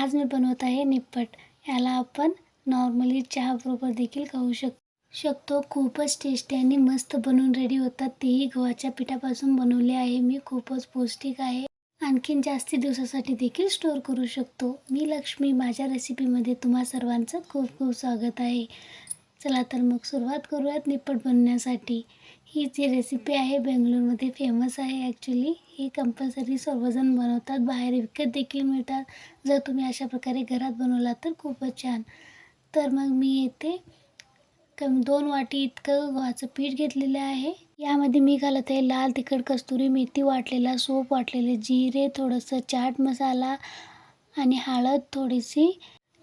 आज मी बनवत आहे निप्पट. याला आपण नॉर्मली चहाबरोबर देखील खाऊ शक शकतो. खूपच टेस्टी आणि मस्त बनवून रेडी होतात. तेही गव्हाच्या पिठापासून बनवले आहे. मी खूपच पौष्टिक आहे. आणखीन जास्ती दिवसासाठी देखील स्टोअर करू शकतो. मी लक्ष्मी माझ्या रेसिपीमध्ये तुम्हा सर्वांचं खूप खूप स्वागत आहे. चला तर मग सुरुवात करूयात निप्पट बनवण्यासाठी ही जी रेसिपी आहे बेंगलोरमध्ये फेमस आहे ॲक्च्युली ही कंपल्सरी सर्वजण बनवतात. बाहेर विकत देखील मिळतात. जर तुम्ही अशा प्रकारे घरात बनवला तर खूपच छान. तर मग मी येते. कमी दोन वाटी इतकं गव्हाचं पीठ घेतलेलं आहे. यामध्ये मी घालत आहे लाल तिखट कस्तुरी मेथी वाटलेला सोप वाटलेले जिरे थोडंसं चाट मसाला आणि हळद थोडीशी.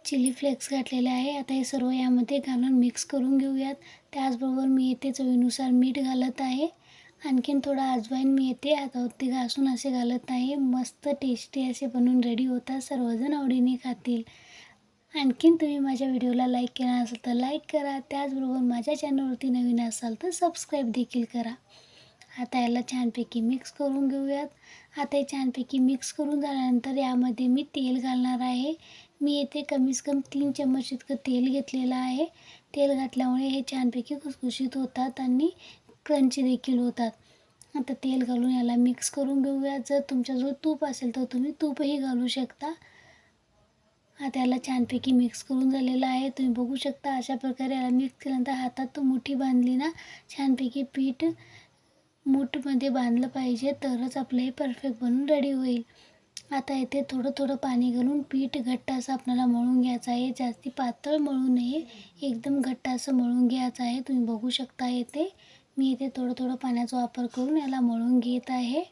चिली फ्लेक्स घातलेले आहे. आता हे सर्व यामध्ये घालून मिक्स करून घेऊयात. त्याचबरोबर मी येथे चवीनुसार मीठ घालत आहे. आणखीन थोडा अजवाईन मी येते हातावरती घासून असे घालत आहे. मस्त टेस्टी असे बनवून रेडी होतात सर्वजण आवडीने खातील. आणखीन तुम्ही माझ्या व्हिडिओला लाईक केला असाल तर लाईक करा. त्याचबरोबर माझ्या चॅनलवरती नवीन असाल तर सबस्क्राईब देखील करा. आता याला छानपैकी मिक्स करून घेऊयात. आता हे छानपैकी मिक्स करून झाल्यानंतर यामध्ये मी तेल घालणार आहे. मी येथे कमीत कमी तीन चम्मच इतकं तेल घेतलेलं आहे. तेल घातल्यामुळे हे छानपैकी खुसखुशीत होतात आणि क्रंची देखील होतात. आता तेल घालून याला मिक्स करून घेऊया. जर तुमच्याजवळ तूप असेल तर तुम्ही तूपही घालू शकता. आता याला छानपैकी मिक्स करून झालेलं आहे. तुम्ही बघू शकता अशा प्रकारे याला मिक्स केल्यानंतर हातात मुठी बांधली ना छानपैकी पीठ मूठमध्ये बांधलं पाहिजे तरच आपलं हे परफेक्ट बनून रेडी होईल. आता इथे थोडं थोडं पाणी घालून पीठ घट्ट असं आपल्याला मळून घ्यायचं आहे. जास्ती पातळ मळू नये. एकदम घट्ट असं मळून घ्यायचं आहे. तुम्ही बघू शकता येथे मी इथे थोडं थोडं पाण्याचा वापर करून याला मळून घेत आहे.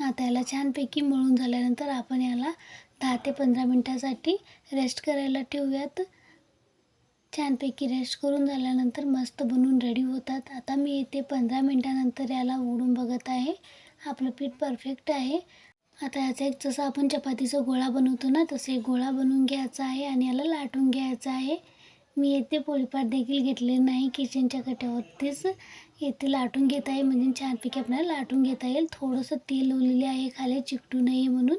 आता याला छानपैकी मळून झाल्यानंतर आपण याला दहा ते पंधरा मिनटासाठी रेस्ट करायला ठेवूयात. छानपैकी रेस्ट करून झाल्यानंतर मस्त बनवून रेडी होतात. आता मी इथे पंधरा मिनटानंतर याला उघडून बघत आहे. आपलं पीठ परफेक्ट आहे. आता याचा एक जसं आपण चपातीचा गोळा बनवतो ना तसे गोळा बनवून घ्यायचा आहे आणि याला लाटून घ्यायचं आहे. मी येथे पोळीपाट देखील घेतले नाही किचनच्या कट्यावरतीच येथे लाटून घेत आहे. म्हणजे छानपैकी आपल्याला लाटून घेता येईल. थोडंसं तेल ओलेले आहे खाली चिकटू नये म्हणून.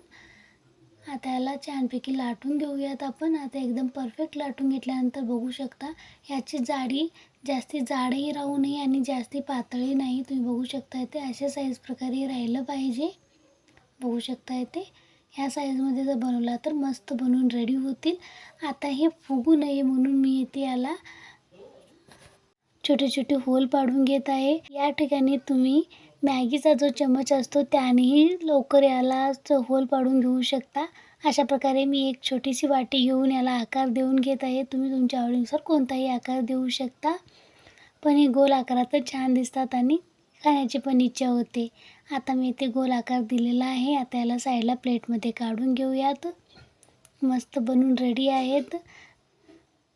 आता याला छानपैकी लाटून घेऊयात आपण. आता एकदम परफेक्ट लाटून घेतल्यानंतर बघू शकता ह्याची जाडी जास्ती जाडही राहू नये आणि जास्ती पातळी नाही. तुम्ही बघू शकता येते अशा साईज प्रकारे राहिलं पाहिजे. बघू शकता येते ह्या साईजमध्ये जर बनवला तर मस्त बनवून रेडी होतील. आता हे फुगू नये म्हणून मी इथे याला छोटे छोटे होल पाडून घेत आहे. या ठिकाणी तुम्ही मॅगीचा जो चमच असतो त्यानेही लवकर याला होल पाडून घेऊ शकता. अशा प्रकारे मी एक छोटीशी वाटी घेऊन याला आकार देऊन घेत आहे. तुम्ही तुमच्या आवडीनुसार कोणताही आकार देऊ शकता. पण हे गोल आकारातच छान दिसतात आणि खाण्याची पण इच्छा होते. आता मी इथे गोल आकार दिलेला आहे. आता याला साईडला प्लेटमध्ये काढून घेऊयात. मस्त बनून रेडी आहेत.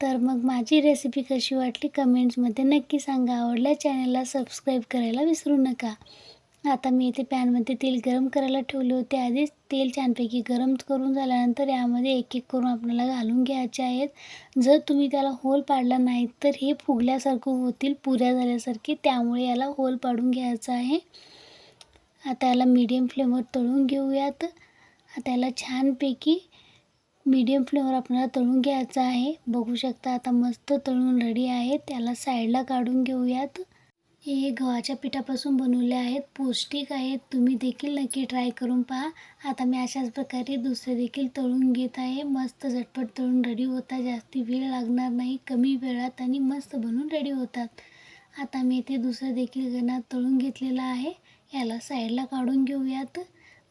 तर मग माझी रेसिपी कशी वाटली कमेंट्समध्ये नक्की सांगा. आवडल्या चॅनलला सबस्क्राईब करायला विसरू नका. आता मी इथे पॅनमध्ये तेल गरम करायला ठेवले होते. आधीच तेल छानपैकी गरम करून झाल्यानंतर यामध्ये एक एक करून आपल्याला घालून घ्यायचे आहेत. जर तुम्ही त्याला होल पाडला नाही तर हे फुगल्यासारखं होतील पुऱ्या झाल्यासारखे. त्यामुळे याला होल पाडून घ्यायचं आहे. आता याला मीडियम फ्लेमवर तळून घेऊयात. आता याला छानपैकी मीडियम फ्लेवर आपल्याला तळून घ्यायचं आहे. बघू शकता आता मस्त तळून रेडी आहे त्याला साईडला काढून घेऊयात. हे गव्हाच्या पिठापासून बनवले आहेत. पौष्टिक आहेत. तुम्ही देखील नक्की ट्राय करून पहा. आता मी अशाच प्रकारे दुसरे देखील तळून घेत आहे. मस्त झटपट तळून रेडी होतात जास्ती वेळ लागणार नाही. कमी वेळात आणि मस्त बनवून रेडी होतात. आता मी इथे दुसरं देखील गणात तळून घेतलेलं आहे. याला साईडला काढून घेऊयात.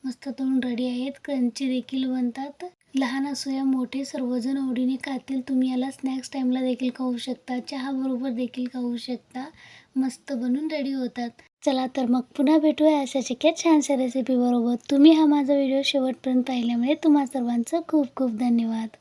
मस्त तळून रेडी आहेत. क्रंची देखील बनतात. लहान असो या मोठे सर्वजण आवडीने खातील. तुम्ही याला स्नॅक्स टाईमला देखील खाऊ शकता. चहाबरोबर देखील खाऊ शकता. मस्त बनून रेडी होतात. चला तर मग पुन्हा भेटूया अशाच एका छानशा रेसिपीबरोबर तुम्ही हा माझा व्हिडिओ शेवटपर्यंत पाहिल्यामुळे तुम्हा सर्वांचं खूप खूप धन्यवाद.